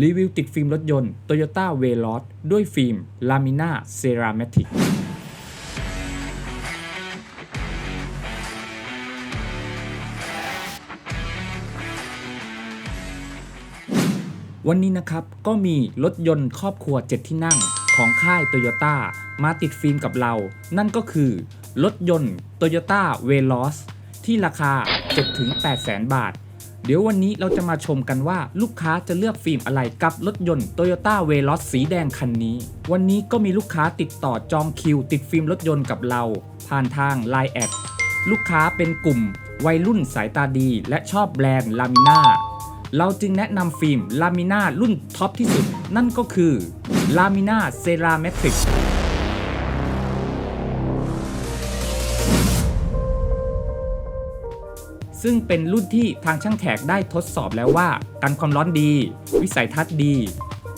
รีวิวติดฟิล์มรถยนต์ Toyota Veloz ด้วยฟิล์ม Lamina Ceramatic วันนี้นะครับก็มีรถยนต์ครอบครัว 7 ที่นั่งของค่าย Toyota มาติดฟิล์มกับเรา นั่นก็คือ รถยนต์ Toyota Veloz ที่ราคา 7-8 แสนบาท เดี๋ยววันนี้เราจะมาชมกันว่าลูกค้าจะเลือกฟิล์มอะไรกับรถยนต์ Toyota Veloz สีแดงคันนี้ วันนี้ก็มีลูกค้าติดต่อจองคิว ติดฟิล์มรถยนต์กับเรา ผ่านทาง Line แอดลูกค้าเป็นกลุ่ม วัยรุ่นสายตาดี และชอบแบรนด์ Lamina เราจึงแนะนำฟิล์ม Lamina รุ่นท็อปที่สุด นั่นก็คือ Lamina Ceramatic ซึ่ ซึ่งเป็นรุ่นที่ทางช่างแขกได้ทดสอบแล้วว่ากันความร้อนดี วิสัยทัศน์ดี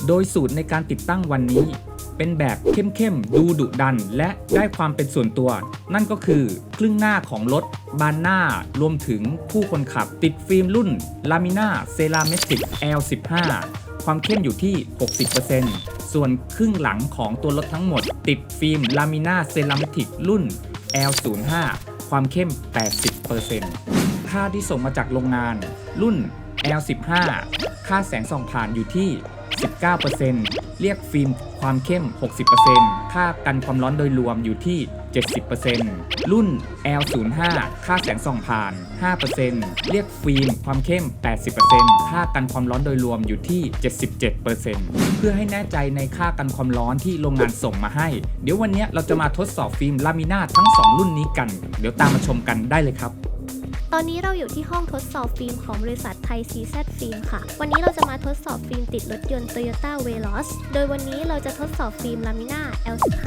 โดยสูตรในการติดตั้งวันนี้ เป็นแบบเข้มๆ ดูดุดัน และได้ความเป็นส่วนตัว นั่นก็คือครึ่งหน้าของรถ บานหน้ารวมถึงผู้คนขับติดฟิล์มรุ่น Lamina Ceramatic L15 ความเข้มอยู่ที่ 60%ส่วนครึ่งหลังของตัวรถทั้งหมด ติดฟิล์ม Lamina Ceramatic รุ่น L05 ความเข้ม 80% ค่าที่ส่งมาจากโรงงาน รุ่น L15 ค่าแสงส่องผ่านอยู่ที่ 19%เรียกฟิล์มความเข้ม 60%ค่ากันความร้อนโดยรวมอยู่ที่ 70%รุ่น L05 ค่าแสงส่องผ่าน 5%เรียกฟิล์มความเข้ม 80%ค่ากันความร้อนโดยรวมอยู่ที่ 77%เพื่อให้แน่ใจในค่ากันความร้อนที่โรงงานส่งมาให้ เดี๋ยววันนี้เราจะมาทดสอบฟิล์มลามินาทั้ง 2 รุ่นนี้กัน เดี๋ยวตามมาชมกันได้เลยครับ ตอนนี้เราอยู่ที่ห้องทดสอบฟิล์มของบริษัทไทย CZ ฟิล์มค่ะ วันนี้เราจะมาทดสอบฟิล์มติดรถยนต์ Toyota Veloz โดยวันนี้เราจะทดสอบฟิล์ม Lamina L15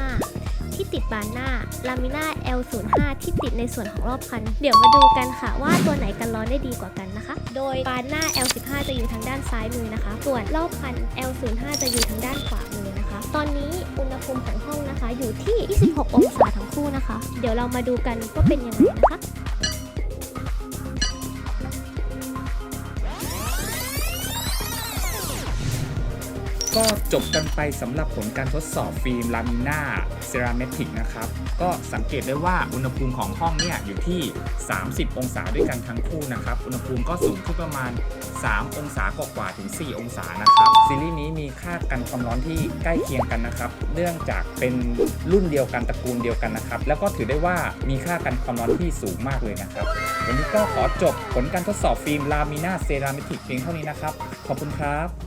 ที่ติดบานหน้า Lamina L05 ที่ติดในส่วนของรอบคัน เดี๋ยวมาดูกันค่ะว่าตัวไหนกันร้อนได้ดีกว่ากันนะคะ โดยบานหน้า L15 จะอยู่ทางด้านซ้ายมือนะคะ ส่วนรอบคัน L05 จะอยู่ทางด้านขวามือนะคะ ตอนนี้อุณหภูมิของห้องนะคะอยู่ที่ 26 องศาทั้งคู่นะคะ เดี๋ยวเรามาดูกันว่าเป็นยังไงนะคะ ก็จบกันไปสำหรับผลการทดสอบฟิล์มลามิน่าเซรามิกนะครับ ก็สังเกตได้ว่าอุณหภูมิของห้องเนี่ยอยู่ที่ 30 องศาด้วยกันทั้งคู่นะครับ อุณหภูมิก็สูงขึ้นประมาณ 3 องศากว่าๆถึง 4 องศานะครับ ซีรีส์นี้มีค่ากันความร้อนที่ใกล้เคียงกันนะครับ เนื่องจากเป็นรุ่นเดียวกันตระกูลเดียวกันนะครับ แล้วก็ถือได้ว่ามีค่ากันความร้อนที่สูงมากเลยนะครับ วันนี้ก็ขอจบผลการทดสอบฟิล์มลามิน่าเซรามิกเพียงเท่านี้นะครับ ขอบคุณครับ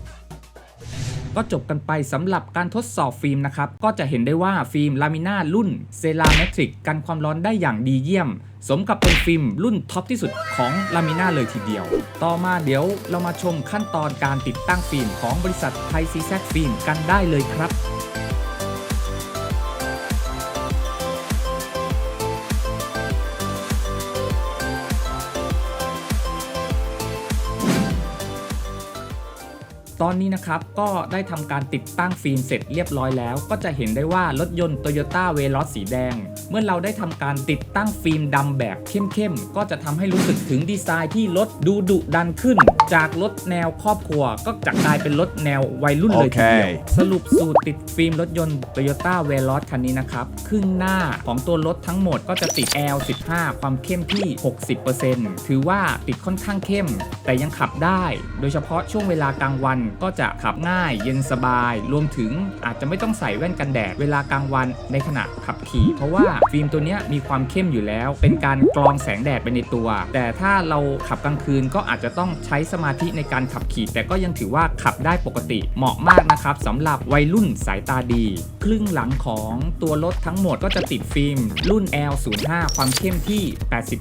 ก็จบกันไปสำหรับการทดสอบฟิล์มนะครับ ก็จะเห็นได้ว่าฟิล์มลามิน่ารุ่นเซราเมทริกกันความร้อนได้อย่างดีเยี่ยม สมกับเป็นฟิล์มรุ่นท็อปที่สุดของลามิน่าเลยทีเดียว ต่อมาเดี๋ยวเรามาชมขั้นตอนการติดตั้งฟิล์มของบริษัทไทยซีแซกฟิล์มกันได้เลยครับ ตอนนี้นะครับก็ได้ทำการติดตั้งฟิล์มเสร็จเรียบร้อยแล้ว ก็จะเห็นได้ว่ารถยนต์ Toyota Veloz สีแดง เมื่อเราได้ทำการติดตั้งฟิล์มดำแบบเข้มๆ ก็จะทำให้รู้สึกถึงดีไซน์ที่รถดูดุดันขึ้น จากรถแนวครอบครัว ก็จะกลายเป็นรถแนววัยรุ่นเลยทีเดียวโอเคสรุปสูตรติดฟิล์มรถยนต์ Toyota Veloz คันนี้นะครับครึ่งหน้าของตัวรถทั้งหมดก็จะติด L15 ความเข้มที่ 60%ถือว่าติดค่อนข้างเข้ม แต่ยังขับได้ โดยเฉพาะช่วงเวลากลางวันก็จะขับง่ายเย็นสบาย รวมถึงอาจจะไม่ต้องใส่แว่นกันแดดเวลากลางวันในขณะขับขี่ เพราะว่าฟิล์มตัวนี้มีความเข้มอยู่แล้ว เป็นการกรองแสงแดดไปในตัว แต่ถ้าเราขับกลางคืนก็อาจจะต้องใช้สมาธิในการขับขี่ แต่ก็ยังถือว่าขับได้ปกติเหมาะมากนะครับสำหรับวัยรุ่นสายตาดี ครึ่งหลังของตัวรถทั้งหมดก็จะติดฟิล์ม รุ่น L05 ความเข้มที่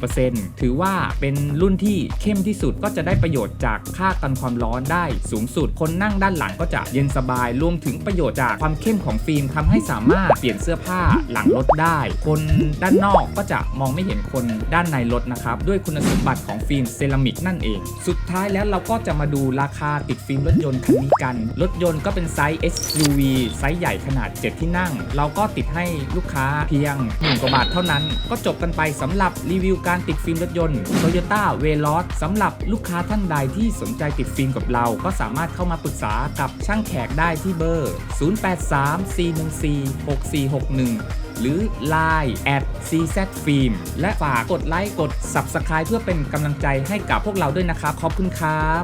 80%ถือว่าเป็นรุ่นที่เข้มที่สุดก็จะได้ประโยชน์จากค่ากันความร้อนได้สูงสุดคนนั่งด้านหลังก็จะเย็นสบาย รวมถึงประโยชน์จากความเข้มของฟิล์มทำให้สามารถเปลี่ยนเสื้อผ้าหลังรถได้ คนด้านนอกก็จะมองไม่เห็นคนด้านในรถนะครับ ด้วยคุณสมบัติของฟิล์มเซรามิกนั่นเอง สุดท้ายแล้วเราก็จะมาดูราคาติดฟิล์มรถยนต์คันนี้กัน รถยนต์ก็เป็นไซส์ SUV ไซส์ใหญ่ขนาด 7 ที่นั่ง เราก็ติดให้ลูกค้าเพียงหมื่นกว่าบาทเท่านั้น ก็จบกันไปสำหรับรีวิวการติดฟิล์มรถยนต์ Toyota v e l o s สำหรับลูกค้าท่านใดที่สนใจติดฟิล์มกับเราก็สามารถเข้ามาปรึกษากับช่างแขกได้ที่เบอร์ 0834146461 หรือ Line at CZ Film และฝากกดไลค์กด Subscribe เพื่อเป็นกำลังใจให้กับพวกเราด้วยนะครับ ขอบคุณครับ